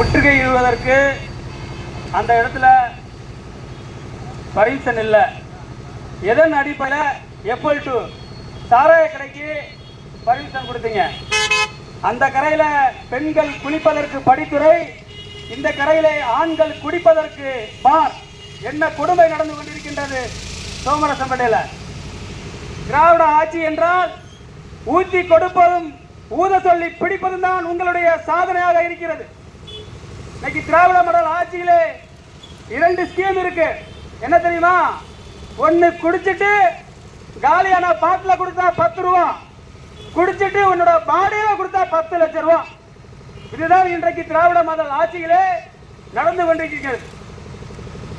முற்றுகையிடுவதற்கு அந்த இடத்துல பர்மிஷன் இல்லை. எதன் அடிப்படையில் எஃப்எல் டூ சாராய கடைக்கு பர்மிஷன் கொடுத்தீங்க? அந்த கரையில் பெண்கள் குளிப்பதற்கு படித்துறை இந்த கரையில் ஆண்கள் குடிப்பதற்கு பார். என்ன கொடுமை நடந்து கொண்டிருக்கின்றது சோமரசம்பேட்டையில் திராவிட ஆட்சி என்றால் ஊத்தி கொடுப்பதும் ஊத சொல்லி பிடிப்பதும் தான் உங்களுடைய சாதனையாக இருக்கிறது. இன்னைக்கு திராவிட மாடல் ஆட்சியிலே இரண்டு ஸ்கீம் இருக்கு. என்ன தெரியுமா? ஒன்னு குடிச்சிட்டு காலியான பாட்டில் கொடுத்தா பத்து ரூபா. குடிச்சிட்டு உன்னோட பாடியில் கொடுத்தா பத்து லட்சம் ரூபா. இதுதான் இன்றைக்கு திராவிட மாடல் ஆட்சியிலே நடந்து கொண்டிருக்கிறது.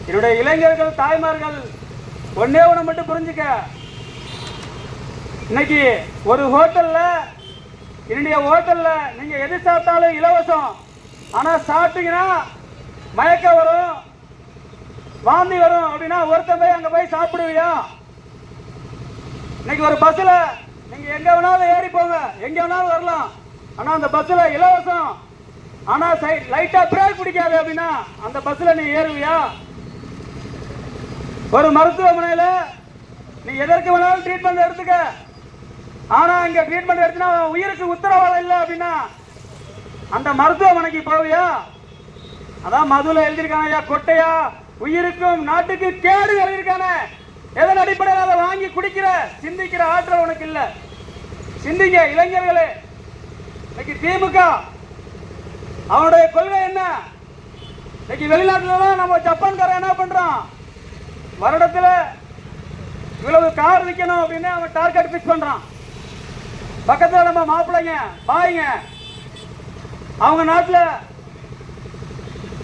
என்னுடைய இளைஞர்கள் தாய்மார்கள் ஒன்னே ஒன்று மட்டும் புரிஞ்சுக்க. இன்னைக்கு ஒரு ஹோட்டலில் என்னுடைய ஹோட்டலில் நீங்கள் எது சாப்பிட்டாலும் இலவசம். ஆனா சாப்பிட்டீங்கன்னா மயக்கம் வரும் வாந்தி வரும் அப்படின்னா ஒருத்தன் போய் அங்க போய் சாப்பிடுவியா? இன்னைக்கு ஒரு பஸ்ல நீங்க எங்க வேணாலும் ஏறி போங்க எங்க வேணாலும் வரலாம். ஆனா அந்த பஸ்ல இலவசம். ஆனா சைட் லைட்டா பிரேக் பிடிக்காது அப்படின்னா அந்த பஸ்ல நீ ஏறுவியா? ஒரு மருத்துவமனையில நீ எதற்கு வேணாலும் ட்ரீட்மெண்ட் எடுத்துக்க. ஆனா இங்க ட்ரீட்மெண்ட் எடுத்துனா உயிருக்கு உத்தரவாதம் இல்லை அப்படின்னா அந்த மருத்துவமனைக்கு போவியா? அதான் மதுல எழுதியிருக்காங்க கொட்டையா. உயிருக்கும் நாட்டுக்கு கேடு எழுதியிருக்கான. எதன் அடிப்படையில் அதை வாங்கி குடிக்கிற? சிந்திக்கிற ஆற்றல் உனக்கு இல்ல. சிந்திங்க இளைஞர்களே. இன்னைக்கு திமுக அவனுடைய கொள்கை என்ன? இன்னைக்கு வெளிநாட்டுல தான் நம்ம ஜப்பான்காரன் என்ன பண்றான்? வருடத்துல இவ்வளவு கார் விற்கணும் அப்படின்னு அவன் டார்கெட் ஃபிக்ஸ் பண்றான். பக்கத்துல நம்ம மாப்பிள்ளைங்க பாய்ங்க அவங்க நாட்டில்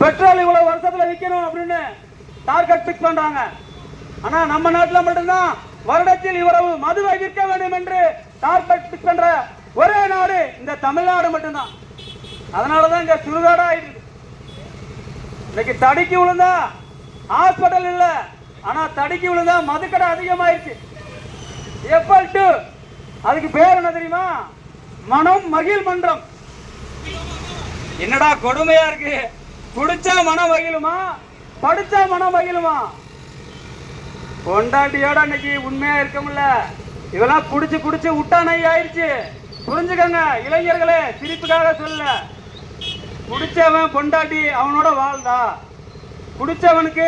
பெட்ரோல் இவ்வளோ வருஷத்தில் விற்கணும் அப்படின்னு டார்கெட் ஃபிக்ஸ் பண்ணுறாங்க ஆனால் நம்ம நாட்டில் மட்டும்தான் வருடத்தில் இவ்வளவு மதுவை விற்க வேண்டும் என்று டார்கெட் ஃபிக்ஸ் பண்ணுற ஒரே நாடு இந்த தமிழ்நாடு மட்டும்தான். அதனாலதான் இங்கே சுடுகாடாக ஆயிடுது இன்னைக்கு தடுக்கி விழுந்தா ஹாஸ்பிட்டல் இல்லை. ஆனால் தடுக்கி விழுந்தா மதுக்கடை அதிகமாயிருச்சு. எஃப்எல் டூ அதுக்கு பேர் என்ன தெரியுமா? மனம் மகிழ் மன்றம். என்னடா கொடுமையா இருக்கு? குடிச்சா மனம் வகிலுமா படிச்சா மனம் வகிலுமா பொண்டாட்டியோட அன்னைக்கு உண்மையா இருக்க முடியல. இதெல்லாம் குடிச்சு குடிச்சு உட்டானை ஆயிடுச்சு. புரிஞ்சுக்கங்க இளைஞர்களே சிரிப்புக்காக சொல்ல குடிச்சவன் பொண்டாட்டி அவனோட வாழ்ந்தா. குடிச்சவனுக்கு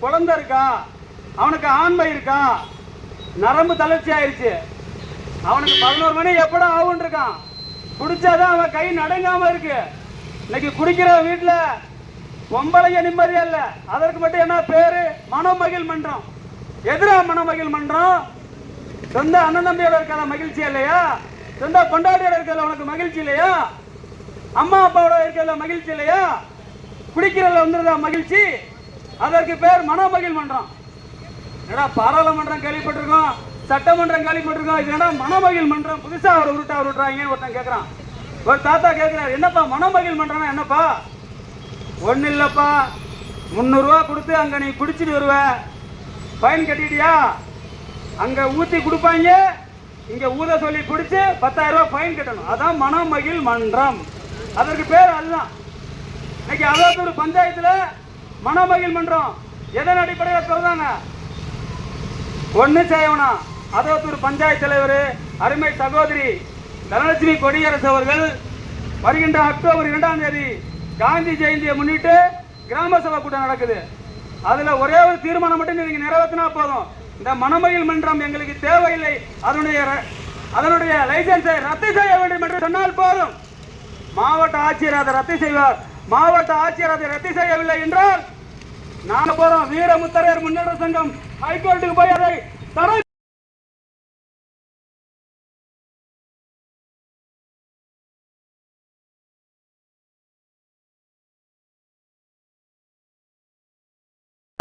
குழந்தை இருக்கா? அவனுக்கு ஆண்மை இருக்கா? நரம்பு தளர்ச்சி ஆயிடுச்சு. அவனுக்கு பதினோரு மணி எப்படா ஆகும் இருக்கான். குடிச்சாதான் அவன் கை நடங்காம இருக்கு. இன்னைக்கு குடிக்கிற வீட்டில் பொம்பளைய நிம்மதியா இல்ல அதற்கு மட்டும் என்ன பேரு? மனோமகிழ் மன்றம். எதிரா மனோமகிழ் மன்றம்? சொந்த அண்ணன் தம்பியோட இருக்கிற மகிழ்ச்சி இல்லையா? சொந்த கொண்டாடியோட இருக்கிறதுல உனக்கு மகிழ்ச்சி இல்லையா? அம்மா அப்பாவோட இருக்கிறதுல மகிழ்ச்சி இல்லையா? குடிக்கிறதுல வந்துருதா மகிழ்ச்சி? அதற்கு பேர் மனமகிழ் மன்றம். என்னடா பாராளுமன்றம் கேள்விப்பட்டிருக்கோம் சட்டமன்றம் கேள்விப்பட்டிருக்கோம் இது என்னடா மனமகிழ் மன்றம்? புதுசா அவர் உருட்டா உருட்டுறாங்க ஒருத்தன் கேட்கறான் ஒரு தாத்தா கேட்குறாரு என்னப்பா மனமகிழ் மன்றம்னா என்னப்பா? ஒன்றும் இல்லைப்பா. முந்நூறுரூவா கொடுத்து அங்கே நீ பிடிச்சிட்டு வருவ. ஃபைன் கட்டிட்டியா? அங்கே ஊற்றி கொடுப்பாங்க. இங்கே ஊத சொல்லி பிடிச்சி பத்தாயிரம் ரூபா ஃபைன் கட்டணும். அதான் மனமகிழ் மன்றம். அதற்கு பேர் அதுதான். இன்னைக்கு அவ்வளோத்தூர் பஞ்சாயத்தில் மனமகிழ் மன்றம். எதன் அடிப்படையில் சொல்கிறாங்க ஒன்று செய்யணும். அதோத்தூர் பஞ்சாயத்து தலைவர் அருமை சகோதரி தனலட்சுமி கொடியரசு அவர்கள் வருகின்ற அக்டோபர் இரண்டாம் தேதி காந்தி ஜெயந்தியை முன்னிட்டு கிராம சபை கூட்டம் நடக்குது. அதுல ஒரே ஒரு தீர்மானம் மட்டும் நீங்க நிறைவேற்றினா போதும். இந்த மனமயில் மன்றம் எங்களுக்கு தேவையில்லை. அதனுடைய அதனுடைய லைசன்ஸை ரத்து செய்ய வேண்டும் என்று சொன்னால் போதும். மாவட்ட ஆட்சியர் அதை ரத்து செய்வார். மாவட்ட ஆட்சியர் அதை ரத்து செய்யவில்லை என்றால் நாங்க போறோம். வீரமுத்தரையர் முன்னேற்ற சங்கம் ஹைகோர்ட்டுக்கு போய் அதை தடை